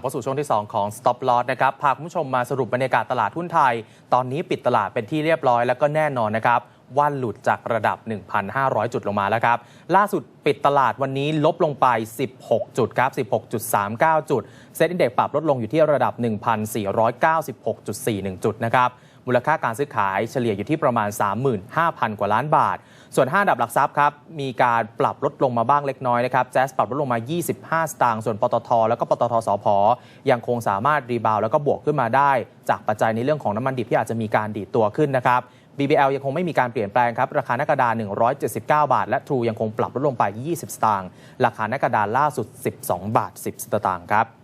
บเข้าสู่ช่วงที่ 2 ของ Stop Loss นะครับพาคุณผู้ชมมาสรุปบรรยากาศตลาดหุ้นไทย ตอนนี้ปิดตลาดเป็นที่เรียบร้อยแล้วก็แน่นอนนะครับว่าหลุดจากระดับ 1,500 จุดลงมาแล้วครับ ล่าสุดปิดตลาดวันนี้ลบลงไป 16 จุดครับ 16.39 จุด เซ็ตอินเด็กปรับลดลงอยู่ที่ระดับ 1,496.41 จุดนะครับ มูลค่าการซื้อขายเฉลี่ยอยู่ที่ประมาณ 35,000 กว่าล้านบาท ส่วน 5 ดับหลักทรัพย์ครับมีการปรับลดลงมาบ้างเล็กน้อยนะครับแจ๊สปรับลดลงมา 25 สตางค์ส่วนปตท แล้วก็ปตทสพยังคงสามารถรีบาวแล้วก็บวกขึ้นมาได้ จากปัจจัยในเรื่องของน้ำมันดิบที่อาจจะมีการดีดตัวขึ้นนะครับ BBL ยังคงไม่มีการเปลี่ยนแปลงครับ ราคาหน้ากระดาน 179 บาท และ True ยังคงปรับลดลงไป 20 สตางค์ ราคาหน้ากระดานล่าสุด 12 บาท 10 สตางค์ครับ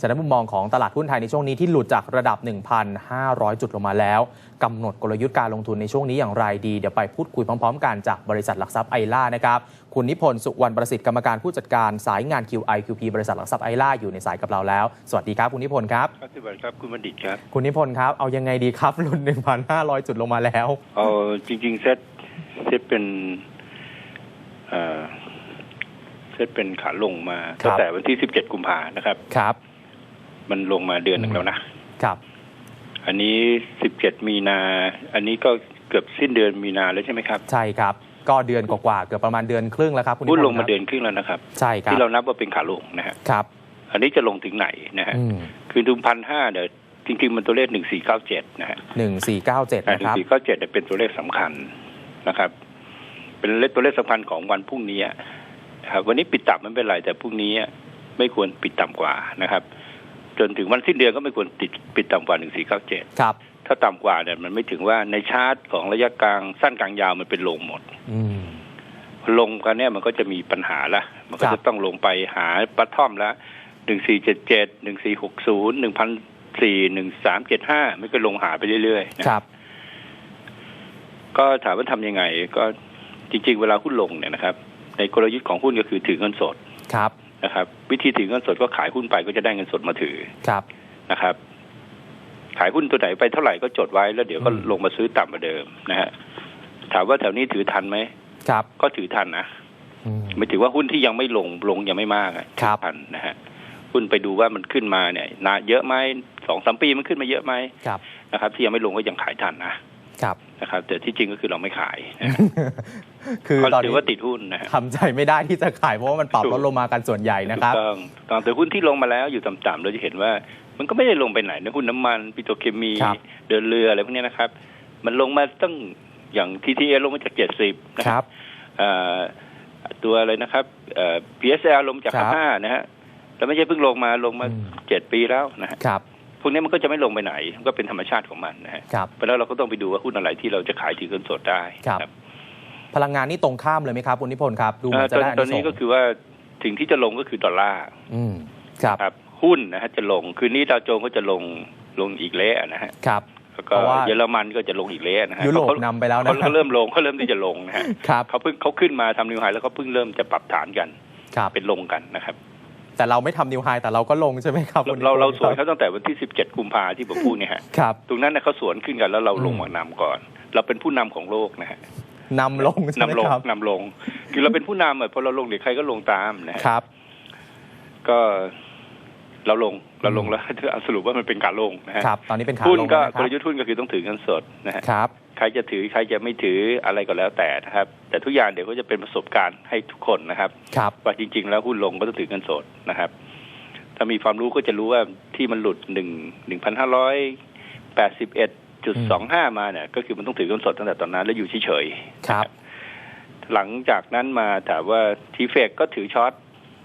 จากนั้นมุมมองของตลาดหุ้นไทยในช่วงนี้ที่หลุดจากระดับ 1,500 จุดลงมาแล้วกำหนดกลยุทธ์การลงทุนในช่วงนี้อย่างไรดี เดี๋ยวไปพูดคุยพร้อมๆ กันจากบริษัทหลักทรัพย์ไอล่านะครับคุณนิพนธ์สุวรรณประสิทธิ์กรรมการผู้จัดการสายงาน QI QP บริษัทหลักทรัพย์ไอล่าอยู่ในสายกับเราแล้ว สวัสดีครับคุณนิพนธ์ครับครับสวัสดีครับคุณบัณฑิตครับคุณนิพนธ์ครับเอายังไงดีครับหลุด1,500 จุดลงมาแล้วเอาจริงๆเซตเซตเป็นเอ่อเซตเป็นขาลงมาครับตั้งแต่วันที่ 17 กุมภานะครับครับ มันลงมาเดือนหนึ่งแล้วนะครับ อันนี้17มีนา อันนี้ก็เกือบสิ้นเดือนมีนาแล้วใช่ไหมครับ ใช่ครับ ก็เดือนกว่าๆเกือบประมาณเดือนครึ่งแล้วครับคุณนิพหุ้นนธ์ลงมาครับเดือนครึ่งแล้วนะครับ ใช่ครับที่เรานับว่าเป็นขาลงนะฮะครับ อันนี้จะลงถึงไหนนะฮะอืมคือถึงพันห้าเดี๋ยวจริงๆมันตัวเลข1497นะฮะ1497หนะนึ่คงรับสี่เก้าเจ็ดเป็นตัวเลขสำคัญนะครับ เป็นเลขตัวเลขสำคัญของวันพรุ่งนี้นะครับวันนี้ปิดต่ำไม่เป็นไรแต่พรุ่งนี้ไม่ควรปิดต่ำกว่านะครับ จนถึงวันสิ้นเดือนก็ไม่ควรติดปิดต่ำกว่าหนึ่งสี่เก้าเจ็ดครับ ถ้าต่ำกว่าเนี่ยมันไม่ถึงว่าในชาร์ตของระยะกลางสั้นกลางยาวมันเป็นลงหมดอืมลงกันเนี่ยมันก็จะมีปัญหาละ มันก็ครับจะต้องลงไปหาปัททอมละหนึ่งสี่เจ็ดเจ็ดหนึ่งสี่หกศูนย์หนึ่งพันสี่หนึ่งสามเจ็ดห้าไม่ก็ลงหาไปเรื่อยๆนะครับ ก็ถามว่าทำยังไง ก็จริง ๆ เวลาหุ้นลงเนี่ยนะครับ ในกลยุทธ์ของหุ้นก็คือถือเงินสดครับ นะครับ วิธีถือเงินสดก็ขายหุ้นไปก็จะได้เงินสดมาถือครับนะครับ ขายหุ้นตัวไหนไปเท่าไหร่ก็จดไว้แล้วเดี๋ยวก็อืมลงมาซื้อต่ำกว่าเดิมนะฮะถามว่าแถวนี้ถือทันไหมครับ ก็ถือทันนะอืมไม่ถือว่าหุ้นที่ยังไม่ลงลงยังไม่มากอะครับถือทันนะฮะหุ้นไปดูว่ามันขึ้นมาเนี่ยนาเยอะไหมสองสามปีมันขึ้นมาเยอะไหมครับนะครับ ที่ยังไม่ลงก็ยังขายทันนะครับ นะครับแต่ที่จริงก็คือเราไม่ขายนะฮะคือก็ตอนถือนี้ว่าติดหุ้นนะฮะทำใจไม่ได้ที่จะขายเพราะว่ามันปรับลดลงมากันส่วนใหญ่นะครับถูกต้องถูกต้องแต่หุ้นที่ลงมาแล้วอยู่ต่ำๆเราจะเห็นว่า มันก็ไม่ได้ลงไปไหนนะหุ้นน้ำมันปิโตรเคมีครับเดินเรืออะไรพวกเนี้ยนะครับ มันลงมาตั้งอย่าง TTA ลงมาจากเจ็ดสิบนะคครัรับบเอ่อตัวอะไรนะครับเอ่อ PSL ลงจากครับห้านะฮะแล้วไม่ใช่เพิ่งลงมาลงมาอืมเจ็ดปีแล้วนะฮะครับ พวกนี้มันก็จะไม่ลงไปไหนมันก็เป็นธรรมชาติของมันนะฮะครับเพราะแล้วเราก็ต้องไปดูว่าหุ้นอะไรที่เราจะขายถือเงินสดได้ครับพลังงานนี่ตรงข้ามเลยไหมครับคุณนิพนธ์ครับดูเหเอ่มืออนจะตอนได้ตอนนี้ก็คือว่าสิ่งที่จะลงก็คือดอลลาร์อืมครับครับ หุ้นนะฮะจะลงคืนนี้ดาวโจนส์ก็จะลงลงอีกเละนะฮะครับแล้วก็เพราะว่าเยอรมันก็จะลงอีกเละนะฮะยุโรปเขานำไปแล้วนะเขาเขาเริ่มลงเขาเริ่มที่จะลงนะฮะครับเขาเพิ่งเขาขึ้นมาทำนิวไฮแล้วเขาเพิ่งเริ่มจะปรับฐานกันครับเป็นลงกันนะครับ แต่เราไม่ทำนิวไฮแต่เราก็ลงใช่ไหมครับเราคุณนิพนธ์เราเราสวนคเขาบตั้งแต่วันที่ 17 กุมภาที่ผมพูดเนี่ยฮะครับตรงนั้นนะเขาสวนขึ้นกันแล้วเราลงอืมมานำก่อน เราเป็นผู้นำของโลกนะฮะนำลงใช่ไหมนำลงครับนำลง คือเราเป็นผู้นำอะพอเราลงเดี๋ยวใครก็ลงตามนะฮะครับ ก็เราลงเราลงอืมแล้วสรุปว่ามันเป็นการลงนะฮะครับตอนนี้เป็นขาหุ้นลงก็นะคกรับลยุทธ์หุ้นก็คือต้องถือเงินสดนะฮะครับใครจะถือใครจะไม่ถืออะไรก็แล้วแต่นะครับ แต่ทุกอย่างเดี๋ยวก็จะเป็นประสบการณ์ให้ทุกคนนะครับครับว่าจริง ๆ แล้วหุ้นลงก็ต้องถือเงินสดนะครับ ถ้ามีความรู้ก็จะรู้ว่าที่มันหลุดหนึ่งหนึ่งพันห้าร้อยแปดสิบเอ็ดจุดสองห้ามาเนี่ย ก็คือมันต้องถือเงินสดตั้งแต่ตอนนั้น แล้วอยู่เฉยๆครับ หลังจากนั้นมาถามว่าทีเฟกก็ถือช็อต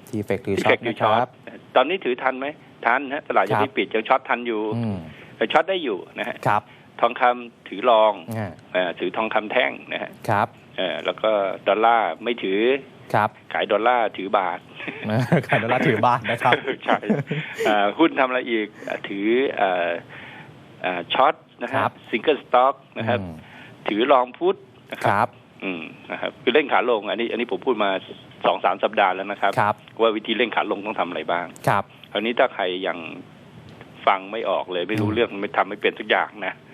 ทีเฟกถือทีช็อเฟตกถือนะคช็อรัตบตอนนี้ถือทันไหมทันฮะตลาดยังครับไม่ปิดยังช็อตทันอยู่อืมแต่ช็อตได้อยู่นะฮะครับ ทองคำถือรองอ่าเอ่อถือทองคำแท่งนะฮะครับเอ่อแล้วก็ดอลลาร์ไม่ถือครับ ขายดอลลาร์ถือบาทขายดอลลาร์ถือบ้านนะครับใช่เอ่อหุ้นทำอะไรอีกเอ่อถือเอ่อเอ่อช็อตนะคครัรับบซิงเกิลสต็อกนะครับอืมถือรองพุทธนะคครับรับอืมนะครับคือเล่นขาลง อันนี้ อันนี้ผมพูดมาสองสามสัปดาห์แล้วนะครับครับว่าวิธีเล่นขาลงต้องทำอะไรบ้างครับคราวนี้ถ้าใครยังฟังไม่ออกเลย ไม่รู้อืมเรื่องไม่ทำไม่เป็นสักอย่างนะก็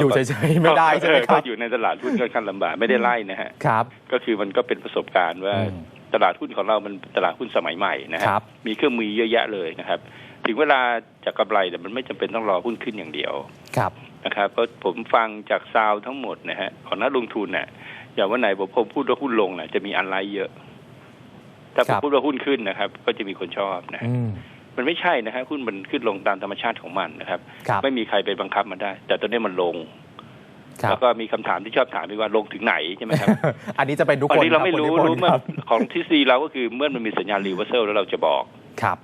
อยู่เฉยๆไม่ได้ใช่ไหมเออครัก็บอยู่ในตลาดหุ้นก็ขั้นลำบากไม่ได้ไล่นะฮะครับ ก็คือมันก็เป็นประสบการณ์ว่าอืมตลาดหุ้นของเรามันเป็นตลาดหุ้นสมัยใหม่นะฮะครับมีเครื่องมือเยอะแยะเลยนะครับ ถึงเวลาจะกำไรแต่มันไม่จำเป็นต้องรอหุ้นขึ้นอย่างเดียวครับนะครับเพราะผมฟังจากซาวด์ทั้งหมดนะฮะของนักลงทุนเนี่ยอย่างวันไหนผมผมพูดว่าหุ้นลงน่ะจะมีอันไลท์เยอะ ถ้าผมพูดว่าหุ้นขึ้นนะครับ ก็จะมีคนชอบนะอื มมันไม่ใช่นะฮะหุ้นมันขึ้นลงตามธรรมชาติของมันนะครับครับไม่มีใครไปบังคับมันได้ แต่ตอนนี้มันลงครัแล้บวก็มีคำถามที่ชอบถามด้วยว่าลงถึงไหนใช่ไหมครับ อันนี้จะเป็นทุกตอนคนนี้เราไม่คบรู้คุณนิพนรู้ธ์เมื่อครับของทฤษฎีเราก็คือเมื่อมันมีสัญญาณรีเวอร์เซลแล้วเราจะบอกครับ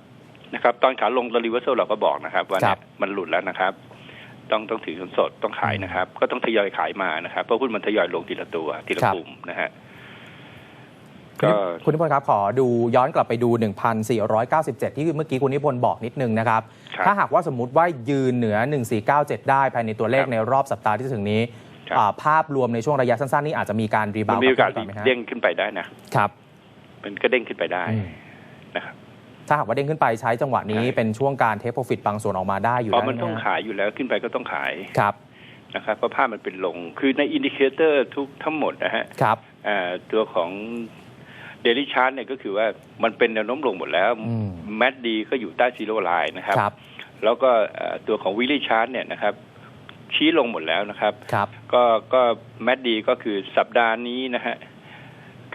นะครับ ตอนขาลงตอนรีเวอร์เซลเราก็บอกนะครับ ว่าครัเนี่บยมันหลุดแล้วนะครับ ต้องต้องถือเงินสดต้องขายนะครับ ก็ต้องทยอยขายมานะครับเพราะหุ้นมันทยอยลงทีละตัวทีละกลุ่มนะฮะ ก็คุณนิพนธ์ครับขอดูย้อนกลับไปดู 1,497 ที่เมื่อกี้คุณนิพนธ์บอกนิดนึงนะครับครับถ้าหากว่าสมมติว่ายืนเหนือ 1497 ได้ภายในตัวเลขครับในรอบสัปดาห์ที่จะถึงนี้ครับอ่าภาพรวมในช่วงระยะสั้น ๆ นี่อาจจะมีการรีบามัวนด์มีโอกาสลับขึ้นไปไหมฮะเด้งขึ้นไปได้นะครับมันก็เด้งขึ้นไปได้อืมนะครับถ้าหากว่าเด้งขึ้นไปใช้จังหวะนี้ใช่เป็นช่วงการเทคโปรฟิตบางส่วนออกมาได้อยู่เพราะแล้วมันต้องะฮะขายอยู่แล้วขึ้นไปก็ต้องขายครับนะครับเพราะภาพมันเป็นลงคือในอินดิเคเตอร์ทุกทั้งหมดนะฮะครับอ่าตัวของเดลิชาร์ตเนี่ยก็คือว่ามันเป็นแนวโน้มลงหมดแล้วอืมแมดดีก็อยู่ใต้ซีโร่ไลน์นะครับครับแล้วก็เอ่อตัวของวิลลี่ชาร์ตเนี่ยนะครับ ชี้ลงหมดแล้วนะครับครับก็ก็แมดดีก็คือสัปดาห์นี้นะฮะ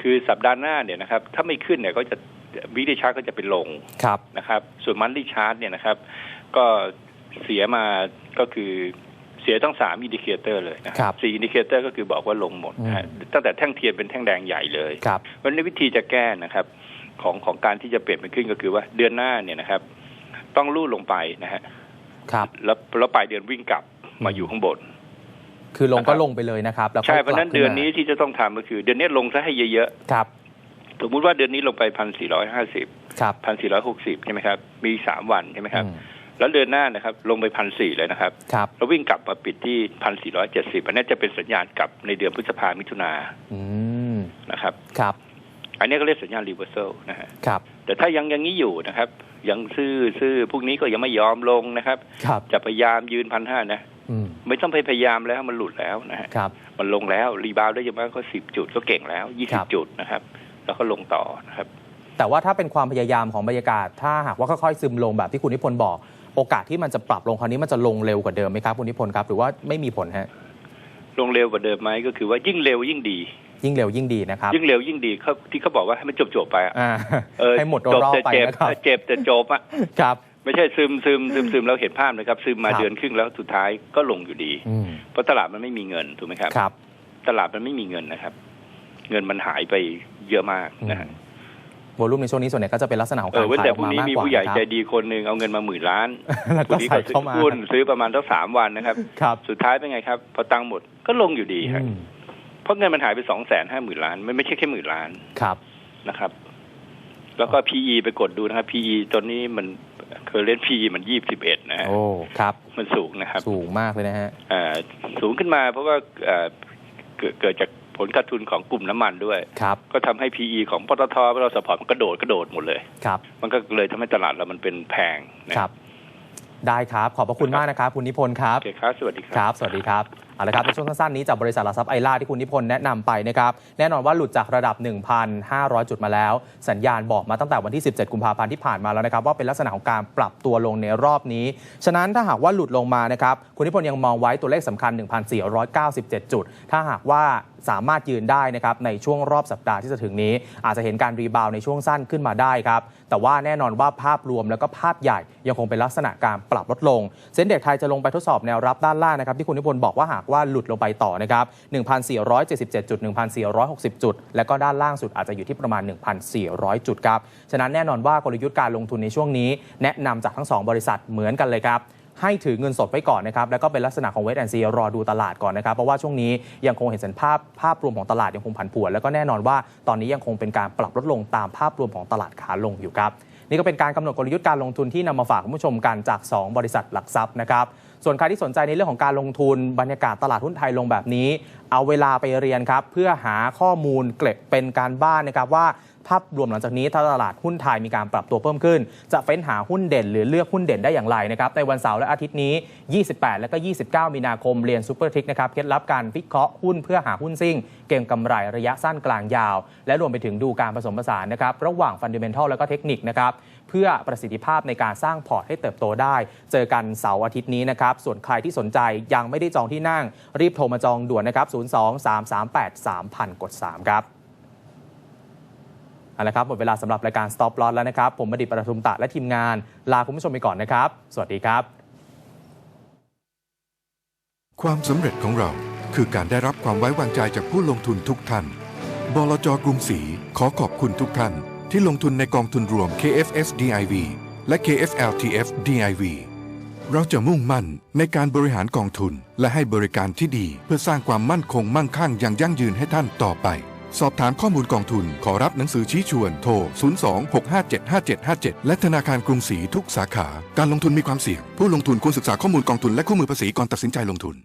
คือสัปดาห์หน้าเนี่ยนะครับ ถ้าไม่ขึ้นเนี่ยก็จะวิลลี่ชาร์ตก็จะเป็นลงครับนะครับ ส่วนมันลี่ชาร์ตเนี่ยนะครับ ก็เสียมาก็คือ เสียต้องสามอินดิเคเตอร์เลยนะครับสี่อินดิเคเตอร์ก็คือบอกว่าลงหมดนะฮะตั้งแต่แท่งเทียนเป็นแท่งแดงใหญ่เลยครับวันนี้วิธีจะแก้นะครับของของการที่จะเปลี่ยนเป็นขึ้นก็คือว่าเดือนหน้าเนี่ยนะครับ ต้องลู่ลงไปนะฮะครับ แล้วแล้วปลายเดือนวิ่งกลับมาอยู่ข้างบนคือลงนะครัก็บลงไปเลยนะครับแล้วค่ใช่อยเพราะฉะนั้นกลับเดือนขึ้มานี้ที่จะต้องทำก็คือ เดือนนี้ลงซะให้เยอะครับๆสมมติว่าเดือนนี้ลงไปพันสี่ร้อยห้าสิบครับพันสี่ร้อยหกสิบใช่ไหมครับ มีสามวันใช่ไหมครับอืม แล้วเดือนหน้านะครับลงไปพันสี่เลยนะครับครับแล้ววิ่งกลับมาปิดที่พันสี่ร้อยเจ็ดสิบอันนี้จะเป็นสัญญาณกลับในเดือนพฤษภามิถุนาอืมนะครับครับ อันนี้ก็เรียกสัญญาณรีเวอร์ซลนะฮะครับ แต่ถ้ายังอยังนี้อยู่นะครับ ยังซื้อซื้อพวกนี้ก็ยังไม่ยอมลงนะครับครับจะพยายามยืนพันห้านะอืมไม่ต้องไปพยายามแล้วมันหลุดแล้วนะฮะครับมันลงแล้วรีบาวด์ได้ยังไงก็สิบจุดก็เก่งแล้วยี่คสิรับบจุดนะครับ แล้วก็ลงต่อนะครับ แต่ว่าถ้าเป็นความพยายามของบรรยากาศ ถ้าหากว่าค่อยๆซึมลงแบบที่คุณนิพนธ์บอก โอกาสที่มันจะปรับลงคราวนี้มันจะลงเร็วกว่าเดิมไหมครับคุณนิพนธ์ครับหรือว่าไม่มีผลฮะลงเร็วกว่าเดิมไหมก็คือว่ายิ่งเร็วยิ่งดี ยิ่งเร็วยิ่งดีนะครับ ยิ่งเร็วยิ่งดีเขาที่เขาบอกว่าให้มันจบจบๆไปอะอ่าเออให้หมดจบรอบแต่ไปเจ็บนะครับเจ็บแต่จบอะครับไม่ใช่ซึมซึมซึมซึมแล้วเห็นภาพนะครับ ซึมมาครับเดือนครึ่งแล้วสุดท้ายก็ลงอยู่ดีอืมเพราะตลาดมันไม่มีเงินถูกไหมครับครับ ตลาดมันไม่มีเงินนะครับ เงินมันหายไปเยอะมากนะ ฮะวอลุ่มในช่วงนี้ส่วนใหญ่ก็จะเป็นลักษณะของเอการอเว้นขายแต่ออกพรุ่งมานี้มากมีกว่าผู้ใหญ่นะคใจรับ ดีคนหนึ่งเอาเงินมาหมื่นล้านแล้วพก็อดีใส่ก็ซื้อเข้ามาหุ้นซื้อประมาณสักสามวันนะครับ ครับสุดท้ายเป็นไงครับ พอตังค์หมดก็ลงอยู่ดีครับอืมเพราะเงินมันหายไปสองแสนห้าหมื่นล้านไม่ไม่ใช่แค่หมื่นล้านครับ นะครับ แล้วก็ PE ไปกดดูนะครับ PE ตอนนี้มันเคยเล่น PE มันยี่สิบเอ็ดนะฮะโอ้ครับมันสูงนะครับ สูงมากเลยนะฮะ อ่าสูงขึ้นมาเพราะว่าเอ่อเกิดเกิดจาก ผลขาดทุนของกลุ่มน้ำมันด้วยครับก็ทำให้ PE ของปตทปตทสพมันกระโดดกระโดดหมดเลยครับมันก็เลยทำให้ตลาดเรามันเป็นแพงนะครับ ได้ครับ ขอบพระคุณมากนะครับ คุณนิพนธ์ครับโอเคครับ สวัสดีคครับรับ สวัสดีครับเอาละครับในช่วงสั้นๆนี้จากบริษัทหลักทรัพย์ไอล่าที่คุณนิพนธ์แนะนำไปนะครับแน่นอนว่าหลุดจากระดับ 1,500 จุดมาแล้ว สัญญาณบอกมาตั้งแต่วันที่ 17 กุมภาพันธ์ที่ผ่านมาแล้วนะครับว่าเป็นลักษณะของการปรับตัวลงในรอบนี้ ฉะนั้นถ้าหากว่าหลุดลงมานะครับคุณนิพนธ์ยังมองไว้ตัวเลขสำคัญ 1,497 จุด ถ้าหากว่าสามารถยืนได้นะครับในช่วงรอบสัปดาห์ที่จะถึงนี้ อาจจะเห็นการรีบาวในช่วงสั้นขึ้นมาได้ครับแต่ว่าแน่นอนว่าภาพรวมแล้วก็ภาพใหญ่ยังคงเป็นลักษณะการปรับลดลง เซ็นเด็กไทยจะลงไปทดสอบแนวรับด้านล่างนะครับที่คุณนิพนธ์บอกว่าหากว่าหลุดลงไปต่อนะครับ 1,477 จุด 1,460 จุด และก็ด้านล่างสุดอาจจะอยู่ที่ประมาณ 1,400 จุดครับ ฉะนั้นแน่นอนว่ากลยุทธ์การลงทุนในช่วงนี้ แนะนำจากทั้ง 2 บริษัทเหมือนกันเลยครับให้ถือเงินสดไว้ก่อนนะครับ แล้วก็เป็นลักษณะของเวทแอนซีรอดูตลาดก่อนนะครับ เพราะว่าช่วงนี้ยังคงเห็นสัญภาพภาพรวมของตลาดยังคงผันผวน แล้วก็แน่นอนว่าตอนนี้ยังคงเป็นการปรับลดลงตามภาพรวมของตลาดขาลงอยู่ครับ นี่ก็เป็นการกำหนดกลยุทธ์การลงทุนที่นำมาฝากคุณผู้ชมกันจาก 2 บริษัทหลักทรัพย์นะครับ ส่วนใครที่สนใจในเรื่องของการลงทุนบรรยากาศตลาดหุ้นไทยลงแบบนี้ เอาเวลาไปเรียนครับเพื่อหาข้อมูลเกล็ดเป็นการบ้านนะครับว่าภาพรวมหลังจากนี้ถ้าตลาดหุ้นไทยมีการปรับตัวเพิ่มขึ้น จะเฟ้นหาหุ้นเด่น หรือเลือกหุ้นเด่นได้อย่างไรนะครับในวันเสาร์และอาทิตย์นี้ 28 และก็ 29 มีนาคมเรียนซูเปอร์ทริกนะครับเคล็ดลับการวิเคราะห์หุ้นเพื่อหาหุ้นซิ่ง เก่งกำไรระยะสั้นกลางยาว และรวมไปถึงดูการผสมผสานนะครับระหว่างฟันเดเมนทัลและก็เทคนิคนะครับ เพื่อประสิทธิภาพในการสร้างพอร์ตให้เติบโตได้ เจอกันเสาร์อาทิตย์นี้นะครับ ส่วนใครที่สนใจยังไม่ได้จองที่นั่ง รีบโทรมาจองด่วนนะครับ 02 338 3000กด3ครับเอาละครับ หมดเวลาสำหรับรายการ Stop Loss แล้วนะครับ ผมบดิตประทุมตะและทีมงาน ลาคุณผู้ชมไปก่อนนะครับ สวัสดีครับ ความสำเร็จของเราคือการได้รับความไว้วางใจจากผู้ลงทุนทุกท่าน บลจกรุงศรีขอขอบคุณทุกท่าน ที่ลงทุนในกองทุนรวม KFS DIV และ KFLTF DIV เราจะมุ่งมั่นในการบริหารกองทุน และให้บริการที่ดี เพื่อสร้างความมั่นคงมั่งคั่งอย่างยั่งยืนให้ท่านต่อไป สอบถามข้อมูลกองทุน ขอรับหนังสือชี้ชวนโทร 02-657-5757 และธนาคารกรุงศรีทุกสาขา การลงทุนมีความเสี่ยง ผู้ลงทุนควรศึกษาข้อมูลกองทุนและคู่มือภาษีก่อนตัดสินใจลงทุน